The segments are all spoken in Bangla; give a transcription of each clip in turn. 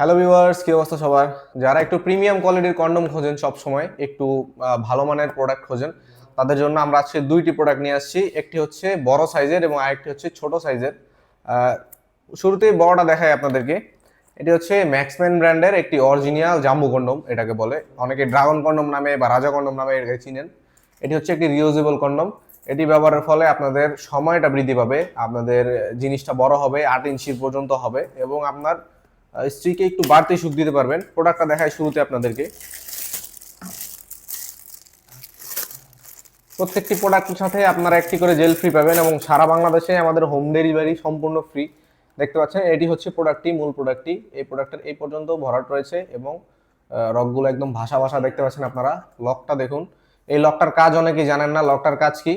হ্যালো ভিউয়ার্স কি অবস্থা সবার? যারা একটু প্রিমিয়াম কোয়ালিটির কন্ডম খোঁজেন সব সময় একটু ভালো মানের প্রোডাক্ট খোঁজেন, তাদের জন্য আমরা আজকে দুইটি প্রোডাক্ট নিয়ে আসছি। একটি হচ্ছে বড় সাইজের এবং আরেকটি হচ্ছে ছোট সাইজের শুরুতেই বড়টা দেখাই আপনাদেরকে। এটি হচ্ছে ম্যাক্সম্যান ব্র্যান্ডের একটি অরিজিনাল জাম্বু কন্ডম এটাকে বলে। অনেকে ড্রাগন কন্ডম নামে বা রাজা কন্ডম নামে এটাকে চিনেন। এটি হচ্ছে একটি রিউজেবল কন্ডম এটি ব্যবহারের ফলে আপনাদের সময়টা বৃদ্ধি পাবে, আপনাদের জিনিসটা বড় হবে, আট ইঞ্চির পর্যন্ত হবে এবং আপনার স্ত্রীকে একটু বাড়তি সুখ দিতে পারবেন। প্রোডাক্টটা দেখায় শুরুতে আপনাদেরকে। প্রত্যেকটি প্রোডাক্টের সাথে আপনারা একটি করে জেল ফ্রি পাবেন এবং সারা বাংলাদেশে আমাদের হোম ডেলিভারি সম্পূর্ণ ফ্রি দেখতে পাচ্ছেন, এটি হচ্ছে প্রোডাক্টটি মূল প্রোডাক্টটি এই প্রোডাক্টের এই পর্যন্ত ভরাট রয়েছে এবং রকগুলো একদম ভাষা ভাষা দেখতে পাচ্ছেন আপনারা। লকটা দেখুন। এই লকটার কাজ অনেকেই জানেন না। লকটার কাজ কি?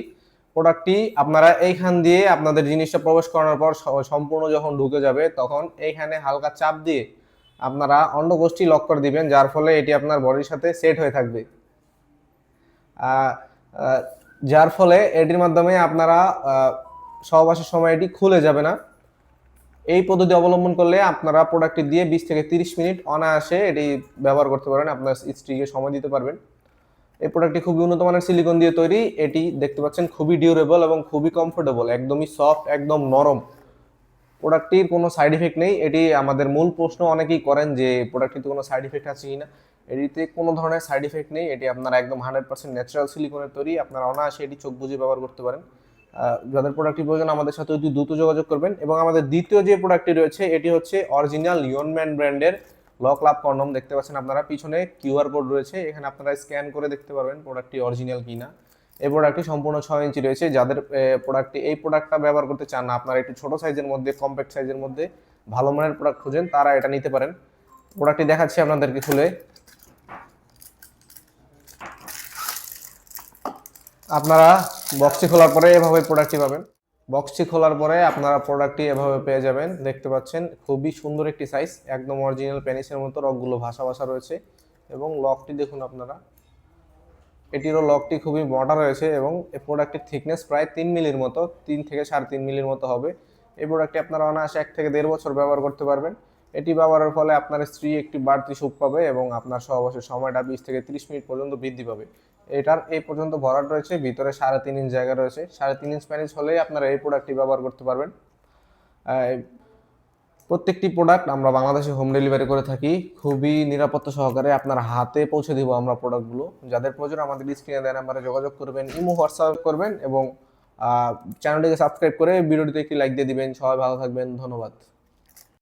প্রোডাক্টটি আপনারা এইখান দিয়ে আপনাদের জিনিসটা প্রবেশ করানোর পর সম্পূর্ণ যখন ঢুকে যাবে, তখন এইখানে হালকা চাপ দিয়ে আপনারা অন্ডগোষ্ঠী লক করে দিবেন, যার ফলে এটি আপনার বডির সাথে সেট হয়ে থাকবে। যার ফলে এটির মাধ্যমে আপনারা সহবাসের সময় এটি খুলে যাবে না। এই পদ্ধতি অবলম্বন করলে আপনারা প্রোডাক্টটি দিয়ে বিশ থেকে তিরিশ মিনিট অনায়াসে এটি ব্যবহার করতে পারেন, আপনার স্ত্রীকে সময় দিতে পারবেন। এই প্রোডাক্টটি খুবই উন্নত মানের সিলিকন দিয়ে তৈরি। এটি দেখতে পাচ্ছেন খুবই ডিউরেবল এবং খুবই কমফোর্টেবল একদমই সফট একদম নরম। প্রোডাক্টটির কোনো সাইড ইফেক্ট নেই। এটি আমাদের মূল প্রশ্ন, অনেকেই করেন যে প্রোডাক্টটিতে কোনো সাইড ইফেক্ট আছে কি না এটিতে কোনো ধরনের সাইড ইফেক্ট নেই। এটি আপনার একদম হান্ড্রেড পার্সেন্ট ন্যাচারাল সিলিকনের তৈরি। আপনারা অনায়াসে এটি চোখ বুঝে ব্যবহার করতে পারেন। যাদের প্রোডাক্টটি প্রয়োজন, আমাদের সাথে অতি দ্রুত যোগাযোগ করবেন। এবং আমাদের দ্বিতীয় যে প্রোডাক্টটি রয়েছে, এটি হচ্ছে অরিজিনাল লিওনম্যান ব্র্যান্ডের লক লাভ কন্ডম দেখতে পাচ্ছেন আপনারা। পিছনে কিউআর কোড রয়েছে, এখানে আপনারা স্ক্যান করে দেখতে পারবেন প্রোডাক্টটি অরিজিনাল কিনা। এই প্রোডাক্টটি সম্পূর্ণ ছয় ইঞ্চি রয়েছে, যাদের প্রোডাক্টটি, এই প্রোডাক্টটা ব্যবহার করতে চান না, আপনারা একটু ছোট সাইজের মধ্যে, কম্প্যাক্ট সাইজের মধ্যে ভালো মানের প্রোডাক্ট খুঁজেন, তারা এটা নিতে পারেন। প্রোডাক্টটি দেখাচ্ছি আপনাদেরকে খুলে। আপনারা বক্সটি খোলার পরে এভাবে প্রোডাক্টটি পাবেন। বক্সটি খোলার পরে আপনারা প্রোডাক্টটি এভাবে পেয়ে যাবেন। দেখতে পাচ্ছেন, খুবই সুন্দর একটি সাইজ একদম অরিজিনাল প্যানিসের মতো রকগুলো ভাষা ভাষা রয়েছে এবং লকটি দেখুন আপনারা। এটিরও লকটি খুবই মোটা রয়েছে এবং এই প্রোডাক্টের থিকনেস প্রায় তিন মিলির মতো, তিন থেকে সাড়ে তিন মিলির মতো হবে। এই প্রোডাক্টটি আপনারা অনায়াসে এক থেকে দেড় বছর ব্যবহার করতে পারবেন। এটি ব্যবহারের ফলে আপনার স্ত্রী একটি বাড়তি সুখ পাবে এবং আপনার সহবাসের সময়টা বিশ থেকে তিরিশ মিনিট পর্যন্ত বৃদ্ধি পাবে। এটার এই পর্যন্ত ভরাট রয়েছে, ভিতরে সাড়ে তিন ইঞ্চ জায়গা রয়েছে। সাড়ে তিন ইঞ্চ প্যানিস হলেই আপনারা এই প্রোডাক্টটি ব্যবহার করতে পারবেন। প্রত্যেকটি প্রোডাক্ট আমরা বাংলাদেশে হোম ডেলিভারি করে থাকি। খুবই নিরাপত্তা সহকারে আপনার হাতে পৌঁছে দিব আমরা প্রোডাক্টগুলো। যাদের প্রয়োজন আমাদের স্ক্রিনে দেওয়া নাম্বারে যোগাযোগ করবেন, ইমো, হোয়াটসঅ্যাপ করবেন এবং চ্যানেলটিকে সাবস্ক্রাইব করে ভিডিওটিতে একটি লাইক দিয়ে দিবেন। সবাই ভালো থাকবেন, ধন্যবাদ।